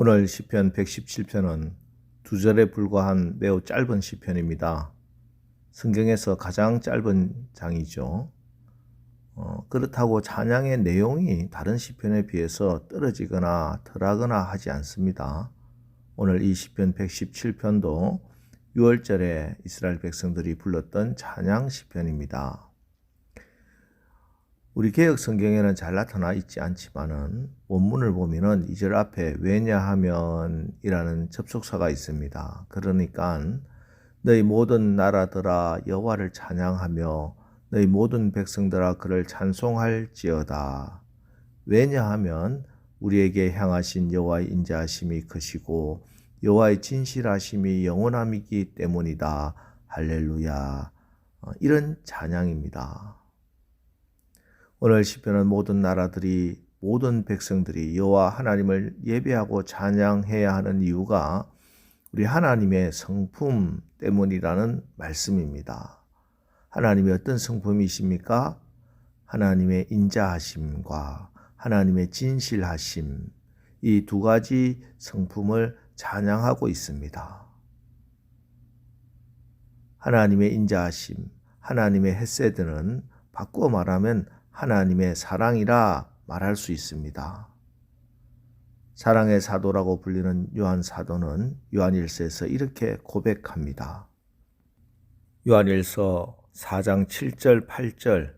오늘 시편 117편은 두 절에 불과한 매우 짧은 시편입니다. 성경에서 가장 짧은 장이죠. 어, 그렇다고 찬양의 내용이 다른 시편에 비해서 떨어지거나 덜하거나 하지 않습니다. 오늘 이 시편 117편도 6월절에 이스라엘 백성들이 불렀던 찬양 시편입니다. 우리 개혁 성경에는 잘 나타나 있지 않지만은 원문을 보면은 이 절 앞에 왜냐하면이라는 접속사가 있습니다. 그러니까 너희 모든 나라들아 여호와를 찬양하며 너희 모든 백성들아 그를 찬송할지어다. 왜냐하면 우리에게 향하신 여호와의 인자하심이 크시고 여호와의 진실하심이 영원함이기 때문이다. 할렐루야. 어, 이런 찬양입니다. 오늘 시편은 모든 나라들이 모든 백성들이 여호와 하나님을 예배하고 찬양해야 하는 이유가 우리 하나님의 성품 때문이라는 말씀입니다. 하나님의 어떤 성품이십니까? 하나님의 인자하심과 하나님의 진실하심 이 두 가지 성품을 찬양하고 있습니다. 하나님의 인자하심, 하나님의 햇세드는 바꾸어 말하면 하나님의 사랑이라 말할 수 있습니다. 사랑의 사도라고 불리는 요한 사도는 요한일서에서 이렇게 고백합니다. 요한일서 4장 7절 8절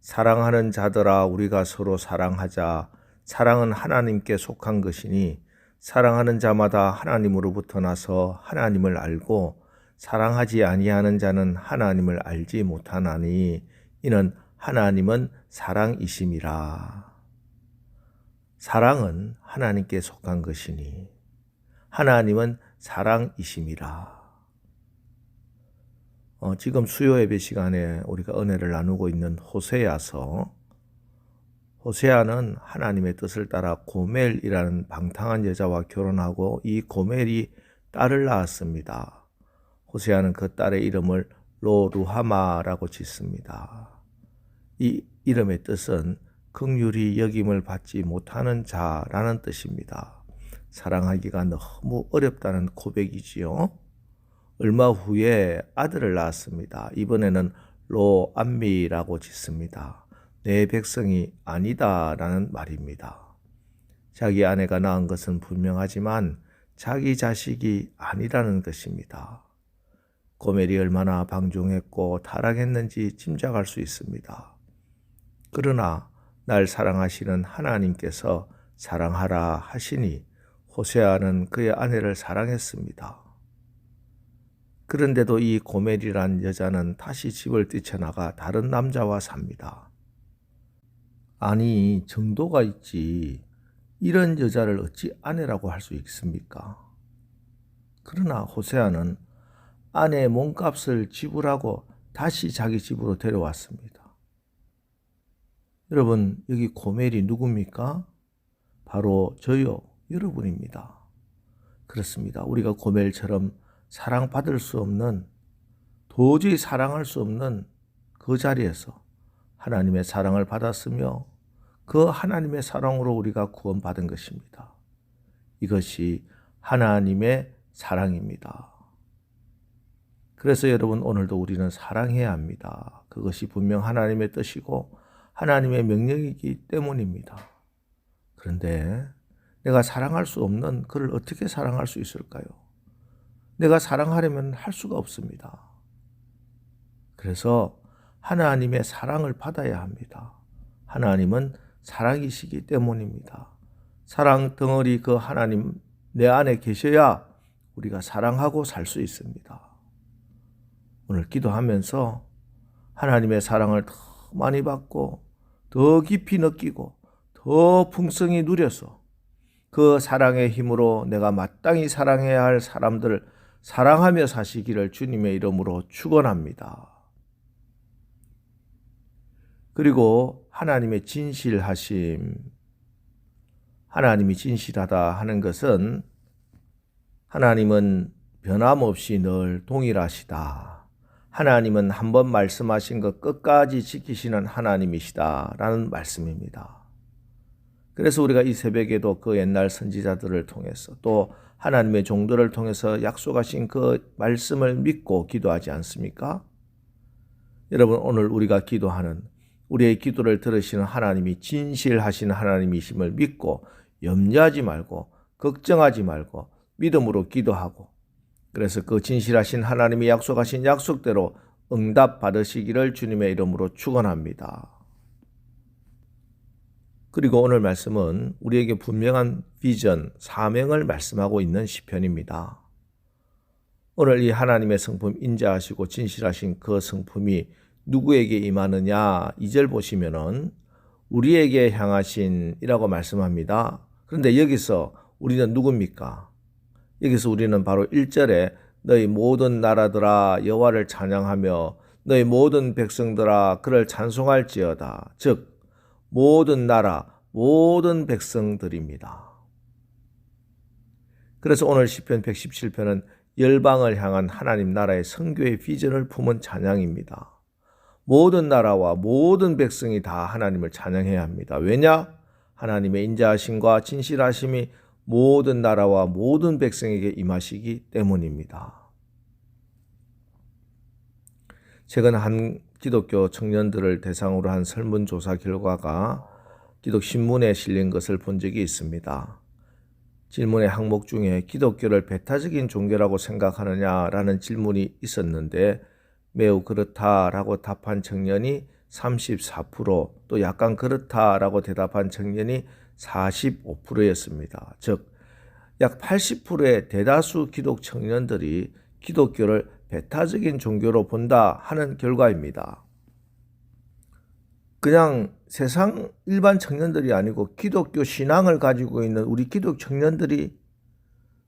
사랑하는 자들아 우리가 서로 사랑하자 사랑은 하나님께 속한 것이니 사랑하는 자마다 하나님으로부터 나서 하나님을 알고 사랑하지 아니하는 자는 하나님을 알지 못하나니 이는 하나님은 사랑이심이라. 사랑은 하나님께 속한 것이니 하나님은 사랑이심이라. 어, 지금 수요 예배 시간에 우리가 은혜를 나누고 있는 호세아서 호세아는 하나님의 뜻을 따라 고멜이라는 방탕한 여자와 결혼하고 이 고멜이 딸을 낳았습니다. 호세아는 그 딸의 이름을 로루하마라고 짓습니다. 이 이름의 뜻은 극률이 여김을 받지 못하는 자라는 뜻입니다. 사랑하기가 너무 어렵다는 고백이지요. 얼마 후에 아들을 낳았습니다. 이번에는 로암미라고 짓습니다. 내 백성이 아니다라는 말입니다. 자기 아내가 낳은 것은 분명하지만 자기 자식이 아니라는 것입니다. 고멜이 얼마나 방종했고 타락했는지 짐작할 수 있습니다. 그러나 날 사랑하시는 하나님께서 사랑하라 하시니 호세아는 그의 아내를 사랑했습니다. 그런데도 이 고멜이란 여자는 다시 집을 뛰쳐나가 다른 남자와 삽니다. 아니, 정도가 있지. 이런 여자를 어찌 아내라고 할 수 있습니까? 그러나 호세아는 아내의 몸값을 지불하고 다시 자기 집으로 데려왔습니다. 여러분, 여기 고멜이 누굽니까? 바로 저요, 여러분입니다. 그렇습니다. 우리가 고멜처럼 사랑받을 수 없는, 도저히 사랑할 수 없는 그 자리에서 하나님의 사랑을 받았으며 그 하나님의 사랑으로 우리가 구원받은 것입니다. 이것이 하나님의 사랑입니다. 그래서 여러분 오늘도 우리는 사랑해야 합니다. 그것이 분명 하나님의 뜻이고 하나님의 명령이기 때문입니다. 그런데 내가 사랑할 수 없는 그를 어떻게 사랑할 수 있을까요? 내가 사랑하려면 할 수가 없습니다. 그래서 하나님의 사랑을 받아야 합니다. 하나님은 사랑이시기 때문입니다. 사랑 덩어리 그 하나님 내 안에 계셔야 우리가 사랑하고 살 수 있습니다. 오늘 기도하면서 하나님의 사랑을 더 많이 받고 더 깊이 느끼고 더 풍성히 누려서 그 사랑의 힘으로 내가 마땅히 사랑해야 할 사람들을 사랑하며 사시기를 주님의 이름으로 축원합니다. 그리고 하나님의 진실하심 하나님이 진실하다 하는 것은 하나님은 변함없이 늘 동일하시다. 하나님은 한 번 말씀하신 것 끝까지 지키시는 하나님이시다. 라는 말씀입니다. 그래서 우리가 이 새벽에도 그 옛날 선지자들을 통해서 또 하나님의 종들을 통해서 약속하신 그 말씀을 믿고 기도하지 않습니까? 여러분 오늘 우리가 기도하는 우리의 기도를 들으시는 하나님이 진실하신 하나님이심을 믿고 염려하지 말고 걱정하지 말고 믿음으로 기도하고 그래서 그 진실하신 하나님이 약속하신 약속대로 응답 받으시기를 주님의 이름으로 축원합니다. 그리고 오늘 말씀은 우리에게 분명한 비전, 사명을 말씀하고 있는 시편입니다. 오늘 이 하나님의 성품 인자하시고 진실하신 그 성품이 누구에게 임하느냐 2절 보시면은 우리에게 향하신이라고 말씀합니다. 그런데 여기서 우리는 누굽니까? 여기서 우리는 바로 1절에 너희 모든 나라들아 여호와를 찬양하며 너희 모든 백성들아 그를 찬송할지어다. 즉 모든 나라 모든 백성들입니다. 그래서 오늘 시편 117편은 열방을 향한 하나님 나라의 성교의 비전을 품은 찬양입니다. 모든 나라와 모든 백성이 다 하나님을 찬양해야 합니다. 왜냐? 하나님의 인자하심과 진실하심이 모든 나라와 모든 백성에게 임하시기 때문입니다. 최근 한 기독교 청년들을 대상으로 한 설문조사 결과가 기독신문에 실린 것을 본 적이 있습니다. 질문의 항목 중에 기독교를 배타적인 종교라고 생각하느냐라는 질문이 있었는데 매우 그렇다라고 답한 청년이 34%또 약간 그렇다라고 대답한 청년이 45%였습니다. 즉, 약 80%의 대다수 기독 청년들이 기독교를 배타적인 종교로 본다 하는 결과입니다. 그냥 세상 일반 청년들이 아니고 기독교 신앙을 가지고 있는 우리 기독 청년들이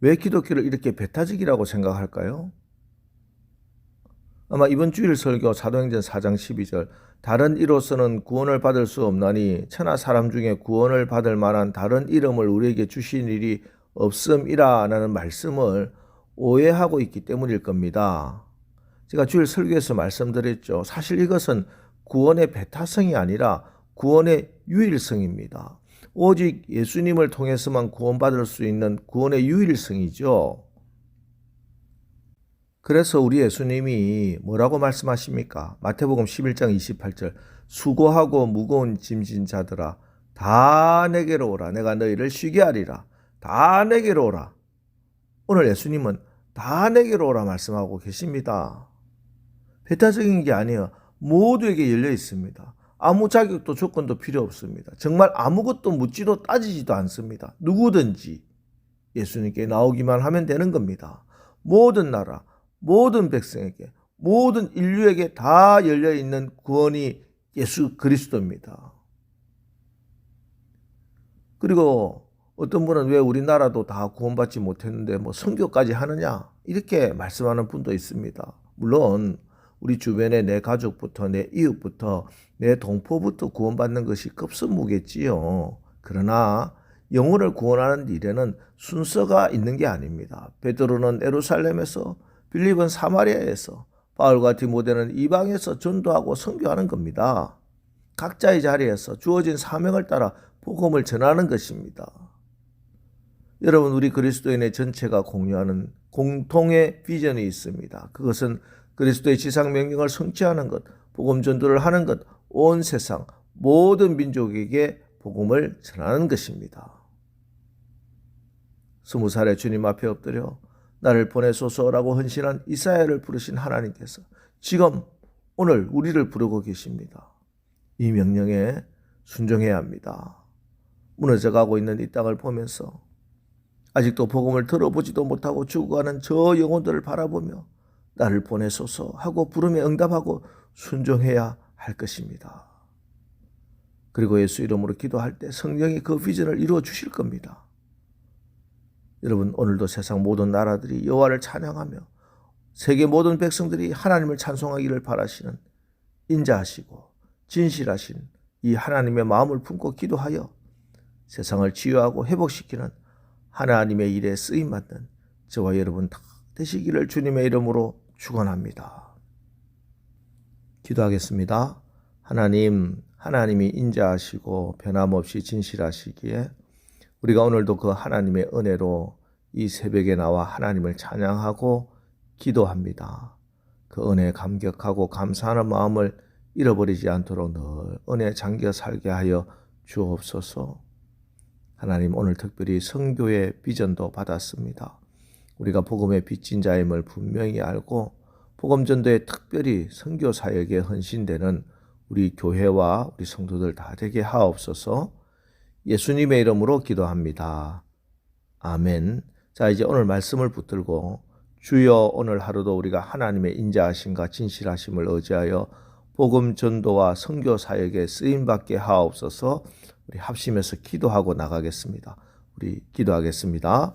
왜 기독교를 이렇게 배타적이라고 생각할까요? 아마 이번 주일 설교 사도행전 4장 12절 다른 이로서는 구원을 받을 수 없나니 천하 사람 중에 구원을 받을 만한 다른 이름을 우리에게 주신 일이 없음이라는 말씀을 오해하고 있기 때문일 겁니다. 제가 주일 설교에서 말씀드렸죠. 사실 이것은 구원의 배타성이 아니라 구원의 유일성입니다. 오직 예수님을 통해서만 구원받을 수 있는 구원의 유일성이죠. 그래서 우리 예수님이 뭐라고 말씀하십니까? 마태복음 11장 28절 수고하고 무거운 짐진 자들아 다 내게로 오라 내가 너희를 쉬게 하리라 다 내게로 오라 오늘 예수님은 다 내게로 오라 말씀하고 계십니다. 배타적인 게 아니에요. 모두에게 열려 있습니다. 아무 자격도 조건도 필요 없습니다. 정말 아무것도 묻지도 따지지도 않습니다. 누구든지 예수님께 나오기만 하면 되는 겁니다. 모든 나라, 모든 백성에게, 모든 인류에게 다 열려 있는 구원이 예수 그리스도입니다. 그리고 어떤 분은 왜 우리나라도 다 구원받지 못했는데 뭐 선교까지 하느냐 이렇게 말씀하는 분도 있습니다. 물론 우리 주변에 내 가족부터 내 이웃부터 내 동포부터 구원받는 것이 급선무겠지요. 그러나 영혼을 구원하는 일에는 순서가 있는 게 아닙니다. 베드로는 에루살렘에서 빌립은 사마리아에서 바울과 디모데는 이방에서 전도하고 선교하는 겁니다. 각자의 자리에서 주어진 사명을 따라 복음을 전하는 것입니다. 여러분 우리 그리스도인의 전체가 공유하는 공통의 비전이 있습니다. 그것은 그리스도의 지상 명령을 성취하는 것, 복음 전도를 하는 것, 온 세상 모든 민족에게 복음을 전하는 것입니다. 스무 살에 주님 앞에 엎드려 나를 보내소서라고 헌신한 이사야를 부르신 하나님께서 지금 오늘 우리를 부르고 계십니다. 이 명령에 순종해야 합니다. 무너져 가고 있는 이 땅을 보면서 아직도 복음을 들어보지도 못하고 죽어가는 저 영혼들을 바라보며 나를 보내소서 하고 부름에 응답하고 순종해야 할 것입니다. 그리고 예수 이름으로 기도할 때 성령이 그 비전을 이루어 주실 겁니다. 여러분 오늘도 세상 모든 나라들이 여호와를 찬양하며 세계 모든 백성들이 하나님을 찬송하기를 바라시는 인자하시고 진실하신 이 하나님의 마음을 품고 기도하여 세상을 치유하고 회복시키는 하나님의 일에 쓰임 받는 저와 여러분 다 되시기를 주님의 이름으로 축원합니다. 기도하겠습니다. 하나님 하나님이 인자하시고 변함없이 진실하시기에 우리가 오늘도 그 하나님의 은혜로 이 새벽에 나와 하나님을 찬양하고 기도합니다. 그 은혜에 감격하고 감사하는 마음을 잃어버리지 않도록 늘 은혜 잠겨 살게 하여 주옵소서. 하나님 오늘 특별히 성교의 비전도 받았습니다. 우리가 복음의 빚진 자임을 분명히 알고 복음 전도에 특별히 선교 사역에 헌신되는 우리 교회와 우리 성도들 다 되게 하옵소서. 예수님의 이름으로 기도합니다. 아멘. 자, 이제 오늘 말씀을 붙들고 주여 오늘 하루도 우리가 하나님의 인자하심과 진실하심을 의지하여 복음 전도와 선교 사역에 쓰임 받게 하옵소서. 우리 합심해서 기도하고 나가겠습니다. 우리 기도하겠습니다.